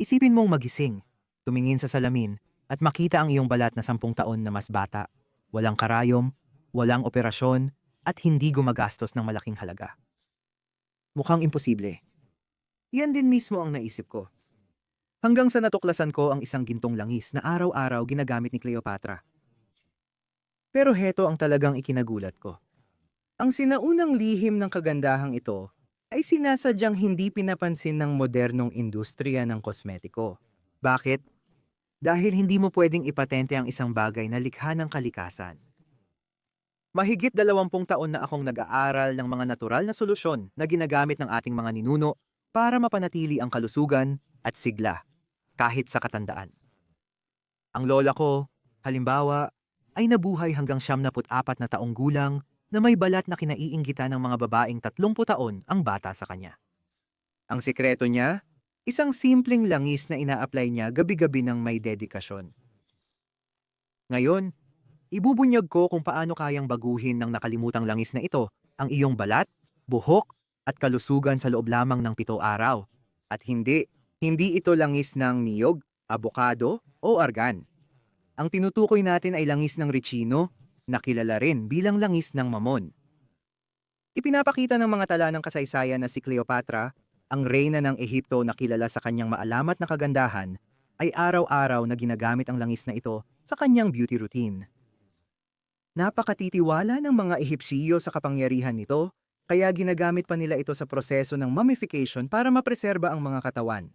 Isipin mong magising, tumingin sa salamin, at makita ang iyong balat na sampung taon na mas bata, walang karayom, walang operasyon, at hindi gumagastos ng malaking halaga. Mukhang imposible. Yan din mismo ang naisip ko. Hanggang sa natuklasan ko ang isang gintong langis na araw-araw ginagamit ni Cleopatra. Pero heto ang talagang ikinagulat ko. Ang sinaunang lihim ng kagandahang ito ay sinasadyang hindi pinapansin ng modernong industriya ng kosmetiko. Bakit? Dahil hindi mo pwedeng ipatente ang isang bagay na likha ng kalikasan. Mahigit dalawampung taon na akong nag-aaral ng mga natural na solusyon na ginagamit ng ating mga ninuno para mapanatili ang kalusugan at sigla, kahit sa katandaan. Ang lola ko, halimbawa, ay nabuhay hanggang siyam na taong gulang na may balat na kinaiinggita ng mga babaeng 30 taon ang bata sa kanya. Ang sikreto niya, isang simpleng langis na ina-apply niya gabi-gabi ng may dedikasyon. Ngayon, ibubunyag ko kung paano kayang baguhin ng nakalimutang langis na ito ang iyong balat, buhok, at kalusugan sa loob lamang ng pito araw. At hindi, hindi ito langis ng niyog, abokado, o argan. Ang tinutukoy natin ay langis ng ricino, na kilala rin bilang langis ng mamon. Ipinapakita ng mga tala ng kasaysayan na si Cleopatra, ang reyna ng Ehipto na kilala sa kanyang maalamat na kagandahan, ay araw-araw na ginagamit ang langis na ito sa kanyang beauty routine. Napakatitiwala ng mga Ehipsiyo sa kapangyarihan nito, kaya ginagamit pa nila ito sa proseso ng mummification para mapreserba ang mga katawan.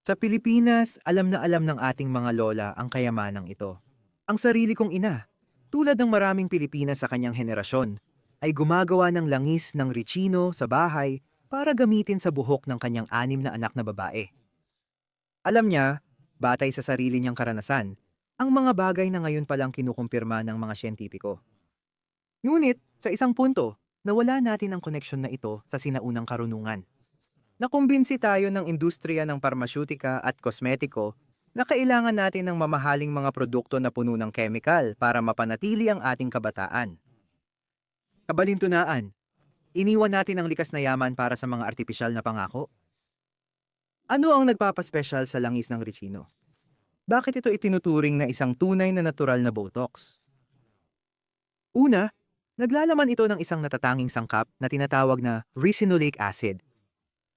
Sa Pilipinas, alam na alam ng ating mga lola ang kayamanang ito. Ang sarili kong ina, tulad ng maraming Pilipinas sa kanyang henerasyon, ay gumagawa ng langis ng ricino sa bahay para gamitin sa buhok ng kanyang anim na anak na babae. Alam niya, batay sa sarili niyang karanasan, ang mga bagay na ngayon palang kinukumpirma ng mga siyentipiko. Ngunit, sa isang punto, nawala natin ang koneksyon na ito sa sinaunang karunungan. Nakumbinsi tayo ng industriya ng parmasyutika at kosmetiko na kailangan natin ng mamahaling mga produkto na puno ng chemical para mapanatili ang ating kabataan. Kabalintunaan, iniwan natin ang likas na yaman para sa mga artipisyal na pangako. Ano ang nagpapaspesyal sa langis ng Ricino? Bakit ito itinuturing na isang tunay na natural na Botox? Una, naglalaman ito ng isang natatanging sangkap na tinatawag na ricinoleic acid.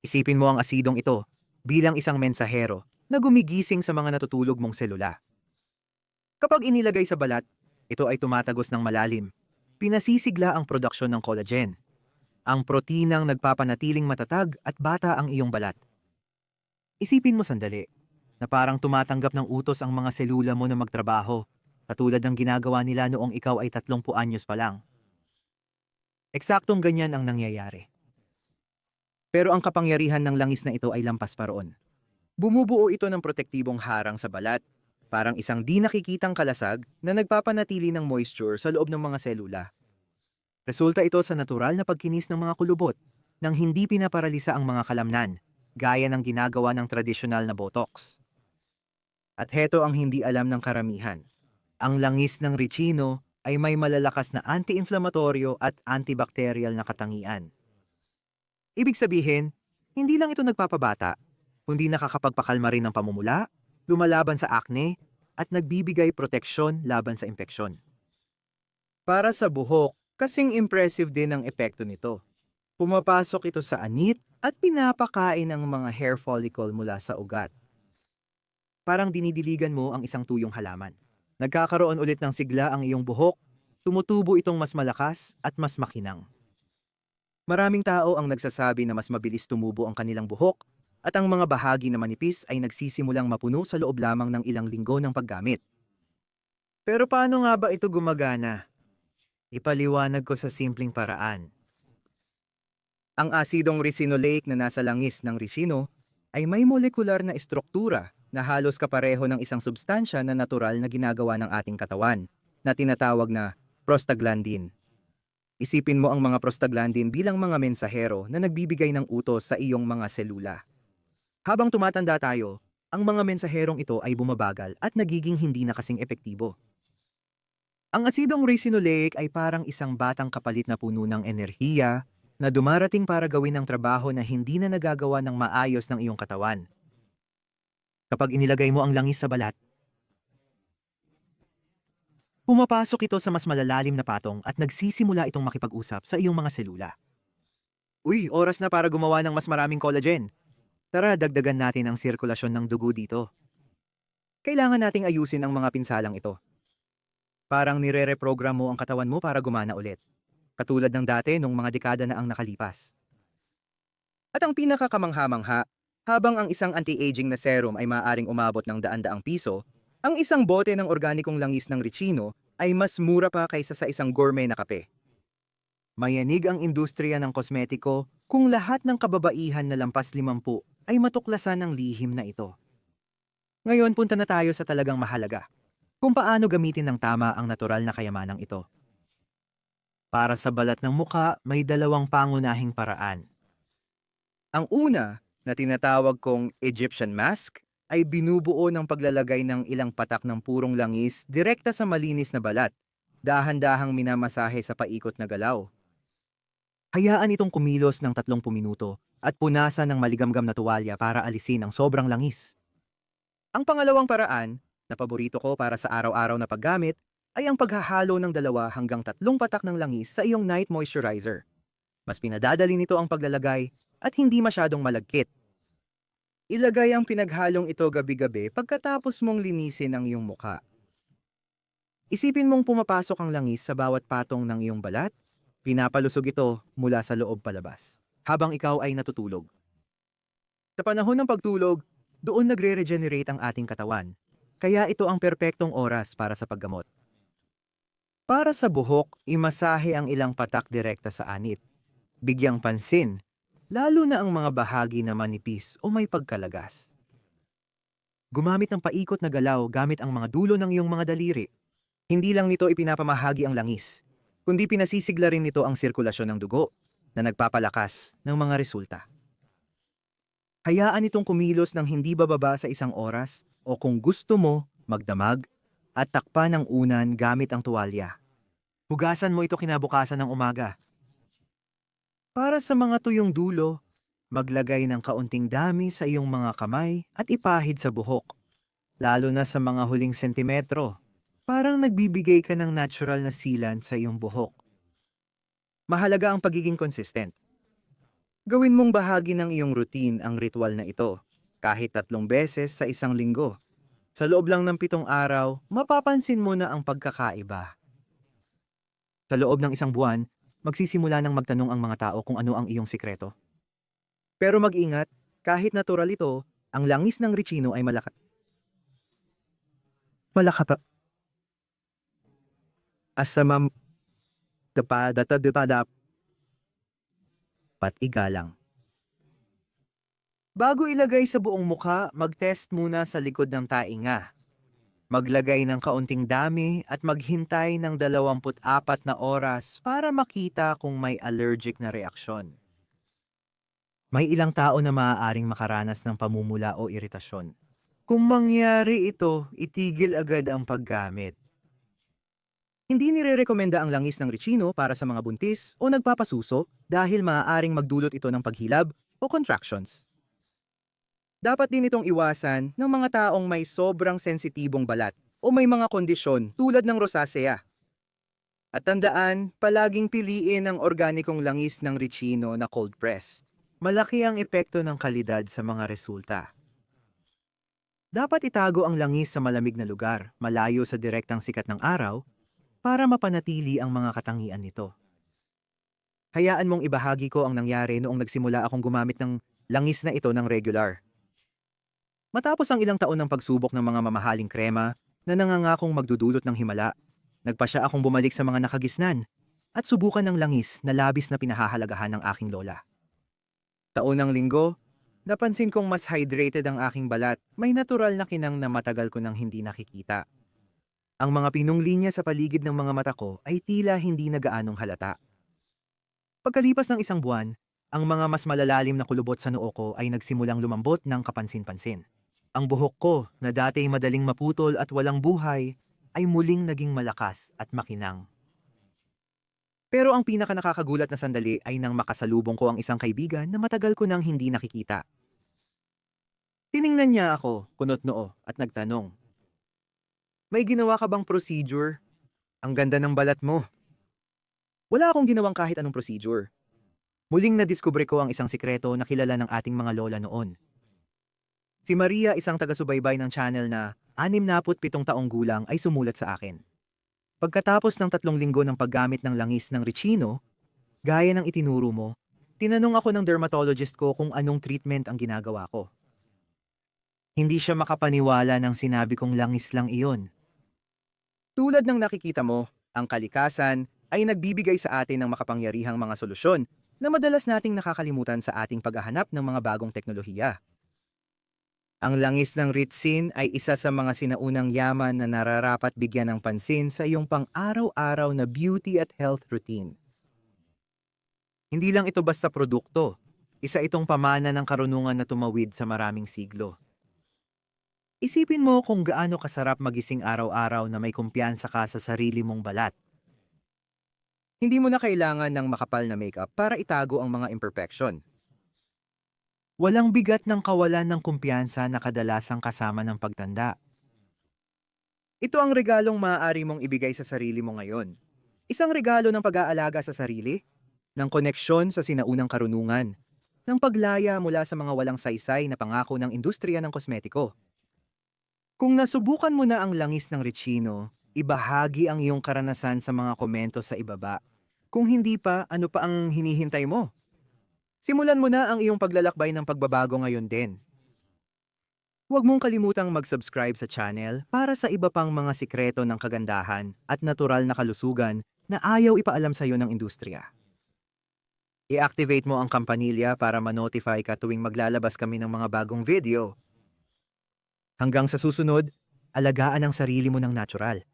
Isipin mo ang asidong ito bilang isang mensahero na gumigising sa mga natutulog mong selula. Kapag inilagay sa balat, ito ay tumatagos ng malalim pinasisigla ang produksyon ng collagen. Ang proteinang nagpapanatiling matatag at bata ang iyong balat. Isipin mo sandali, na parang tumatanggap ng utos ang mga selula mo na magtrabaho, katulad ng ginagawa nila noong ikaw ay 30 anyos pa lang. Eksaktong ganyan ang nangyayari. Pero ang kapangyarihan ng langis na ito ay lampas pa roon. Bumubuo ito ng protektibong harang sa balat parang isang di nakikitang kalasag na nagpapanatili ng moisture sa loob ng mga selula. Resulta ito sa natural na pagkinis ng mga kulubot nang hindi pinaparalisa ang mga kalamnan, gaya ng ginagawa ng tradisyonal na botox. At heto ang hindi alam ng karamihan. Ang langis ng ricino ay may malalakas na anti-inflamatoryo at antibacterial na katangian. Ibig sabihin, hindi lang ito nagpapabata, kundi nakakapagpakalma rin ng pamumula, lumalaban sa acne, at nagbibigay proteksyon laban sa impeksyon. Para sa buhok, kasing impressive din ang epekto nito. Pumapasok ito sa anit at pinapakain ang mga hair follicle mula sa ugat. Parang dinidiligan mo ang isang tuyong halaman. Nagkakaroon ulit ng sigla ang iyong buhok, tumutubo itong mas malakas at mas makinang. Maraming tao ang nagsasabi na mas mabilis tumubo ang kanilang buhok at ang mga bahagi na manipis ay nagsisimulang mapuno sa loob lamang ng ilang linggo ng paggamit. Pero paano nga ba ito gumagana? Ipaliwanag ko sa simpleng paraan. Ang asidong ricinoleic na nasa langis ng ricino ay may molekular na estruktura na halos kapareho ng isang substansya na natural na ginagawa ng ating katawan na tinatawag na prostaglandin. Isipin mo ang mga prostaglandin bilang mga mensahero na nagbibigay ng utos sa iyong mga selula. Habang tumatanda tayo, ang mga mensaherong ito ay bumabagal at nagiging hindi na kasing epektibo. Ang asidong ricinoleic ay parang isang batang kapalit na puno ng enerhiya na dumarating para gawin ang trabaho na hindi na nagagawa ng maayos ng iyong katawan. Kapag inilagay mo ang langis sa balat, pumapasok ito sa mas malalalim na patong at nagsisimula itong makipag-usap sa iyong mga selula. Uy, oras na para gumawa ng mas maraming collagen. Tara, dagdagan natin ang sirkulasyon ng dugo dito. Kailangan nating ayusin ang mga pinsalang ito. Parang nire-reprogram mo ang katawan mo para gumana ulit. Katulad ng dati nung mga dekada na ang nakalipas. At ang pinakakamangha-mangha, habang ang isang anti-aging na serum ay maaaring umabot ng daan-daang piso, ang isang bote ng organikong langis ng Richino ay mas mura pa kaysa sa isang gourmet na kape. Mayanig ang industriya ng kosmetiko kung lahat ng kababaihan na lampas limampu ay matuklasan ng lihim na ito. Ngayon punta na tayo sa talagang mahalaga. Kung paano gamitin ng tama ang natural na kayamanang ito. Para sa balat ng muka, may dalawang pangunahing paraan. Ang una, na tinatawag kong Egyptian mask, ay binubuo ng paglalagay ng ilang patak ng purong langis direkta sa malinis na balat, dahan-dahang minamasahe sa paikot na galaw. Hayaan itong kumilos ng 30 minuto at punasan ng maligamgam na tuwalya para alisin ang sobrang langis. Ang pangalawang paraan, na paborito ko para sa araw-araw na paggamit, ay ang paghahalo ng dalawa hanggang tatlong patak ng langis sa iyong night moisturizer. Mas pinadadali nito ang paglalagay at hindi masyadong malagkit. Ilagay ang pinaghalong ito gabi-gabi pagkatapos mong linisin ang iyong muka. Isipin mong pumapasok ang langis sa bawat patong ng iyong balat, pinapalusog ito mula sa loob palabas, habang ikaw ay natutulog. Sa panahon ng pagtulog, doon nagre-regenerate ang ating katawan, kaya ito ang perpektong oras para sa paggamot. Para sa buhok, imasahe ang ilang patak direkta sa anit. Bigyang pansin, lalo na ang mga bahagi na manipis o may pagkalagas. Gumamit ng paikot na galaw gamit ang mga dulo ng iyong mga daliri. Hindi lang nito ipinapamahagi ang langis, kundi pinasisigla rin nito ang sirkulasyon ng dugo na nagpapalakas ng mga resulta. Hayaan itong kumilos ng hindi bababa sa isang oras o kung gusto mo, magdamag at takpan ng unan gamit ang tuwalya. Hugasan mo ito kinabukasan ng umaga. Para sa mga tuyong dulo, maglagay ng kaunting dami sa iyong mga kamay at ipahid sa buhok, lalo na sa mga huling sentimetro. Parang nagbibigay ka ng natural na sealant sa iyong buhok. Mahalaga ang pagiging consistent. Gawin mong bahagi ng iyong routine ang ritual na ito, kahit tatlong beses sa isang linggo. Sa loob lang ng pitong araw, mapapansin mo na ang pagkakaiba. Sa loob ng isang buwan, magsisimula nang magtanong ang mga tao kung ano ang iyong sikreto. Pero mag-ingat, kahit natural ito, ang langis ng Richino ay malakat. Malakata. Asamam dapadata dapadap pat igalang. Bago ilagay sa buong mukha, mag-test muna sa likod ng tainga. Maglagay ng kaunting dami at maghintay ng 24 na oras para makita kung may allergic na reaksyon. May ilang tao na maaaring makaranas ng pamumula o iritasyon. Kung mangyari ito, itigil agad ang paggamit. Hindi nire-rekomenda ang langis ng Richino para sa mga buntis o nagpapasuso dahil maaaring magdulot ito ng paghilab o contractions. Dapat din itong iwasan ng mga taong may sobrang sensitibong balat o may mga kondisyon tulad ng rosacea. At tandaan, palaging piliin ang organikong langis ng Richino na cold pressed. Malaki ang epekto ng kalidad sa mga resulta. Dapat itago ang langis sa malamig na lugar, malayo sa direktang sikat ng araw, para mapanatili ang mga katangian nito. Hayaan mong ibahagi ko ang nangyari noong nagsimula akong gumamit ng langis na ito ng regular. Matapos ang ilang taon ng pagsubok ng mga mamahaling krema na nangangakong magdudulot ng himala, nagpa siya akong bumalik sa mga nakagisnan at subukan ng langis na labis na pinahahalagahan ng aking lola. Taunang linggo, napansin kong mas hydrated ang aking balat, may natural na kinang na matagal ko nang hindi nakikita. Ang mga pinong linya sa paligid ng mga mata ko ay tila hindi na gaanong halata. Pagkalipas ng isang buwan, ang mga mas malalalim na kulubot sa noo ko ay nagsimulang lumambot ng kapansin-pansin. Ang buhok ko, na dati madaling maputol at walang buhay, ay muling naging malakas at makinang. Pero ang pinaka nakakagulat na sandali ay nang makasalubong ko ang isang kaibigan na matagal ko nang hindi nakikita. Tiningnan niya ako, kunot noo, at nagtanong. May ginawa ka bang procedure? Ang ganda ng balat mo. Wala akong ginawang kahit anong procedure. Muling nadiskubre ko ang isang sikreto na kilala ng ating mga lola noon. Si Maria, isang taga-subaybay ng channel na 67 taong gulang ay sumulat sa akin. Pagkatapos ng tatlong linggo ng paggamit ng langis ng Richino, gaya ng itinuro mo, tinanong ako ng dermatologist ko kung anong treatment ang ginagawa ko. Hindi siya makapaniwala ng sinabi kong langis lang iyon. Tulad ng nakikita mo, ang kalikasan ay nagbibigay sa atin ng makapangyarihang mga solusyon na madalas nating nakakalimutan sa ating paghahanap ng mga bagong teknolohiya. Ang langis ng Ritsin ay isa sa mga sinaunang yaman na nararapat bigyan ng pansin sa iyong pang-araw-araw na beauty at health routine. Hindi lang ito basta produkto, isa itong pamana ng karunungan na tumawid sa maraming siglo. Isipin mo kung gaano kasarap magising araw-araw na may kumpiyansa ka sa sarili mong balat. Hindi mo na kailangan ng makapal na makeup para itago ang mga imperfection. Walang bigat ng kawalan ng kumpiyansa na kadalasang kasama ng pagtanda. Ito ang regalong maaari mong ibigay sa sarili mo ngayon. Isang regalo ng pag-aalaga sa sarili, ng koneksyon sa sinaunang karunungan, ng paglaya mula sa mga walang saysay na pangako ng industriya ng kosmetiko. Kung nasubukan mo na ang langis ng Richino, ibahagi ang iyong karanasan sa mga komento sa ibaba. Kung hindi pa, ano pa ang hinihintay mo? Simulan mo na ang iyong paglalakbay ng pagbabago ngayon din. Huwag mong kalimutang mag-subscribe sa channel para sa iba pang mga sikreto ng kagandahan at natural na kalusugan na ayaw ipaalam sa iyo ng industriya. I-activate mo ang kampanilya para ma-notify ka tuwing maglalabas kami ng mga bagong video. Hanggang sa susunod, alagaan ang sarili mo ng natural.